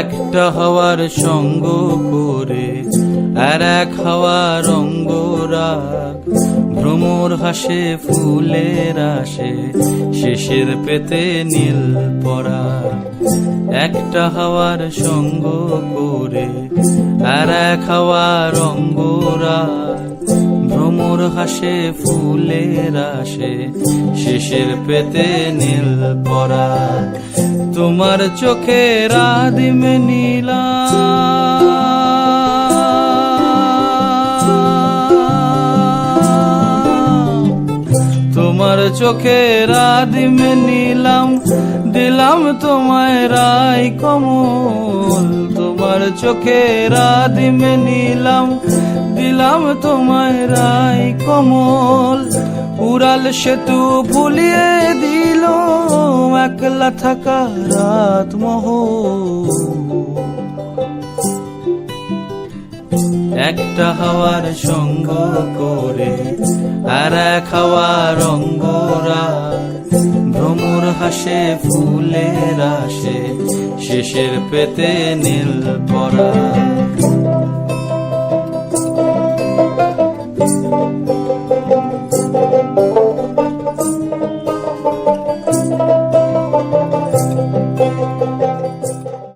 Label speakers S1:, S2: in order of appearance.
S1: একটা হওয়ার সঙ্গ করে আর এক হওয়ার অঙ্গরাগ ভ্রমর হাসে, ফুলের আসে, শেষের পেতে নীল পরা। একটা হাওয়ার সঙ্গ করে, আর এক হাওয়ার অঙ্গরাগ ভ্রমর হাসে, ফুলের আসে, শেষের পেতে নীল পরা। তোমার চোখে রাদিম নীলা তোমার চোখে রাদিম নিলাম, দিলাম তোমায় রায় কমল। তোমার চোখে রাদিম নিলাম, দিলাম তোমায় রায় কমল। উড়াল সেতু ভুলিয়ে দিল, একলা থাকা রাত মহ একটা হাওয়ার সঙ্গ করে আর এক হাওয়ার অঙ্গরা ভ্রমর হাসে, ফুলের আসে, শেষের পেতে নীল পরা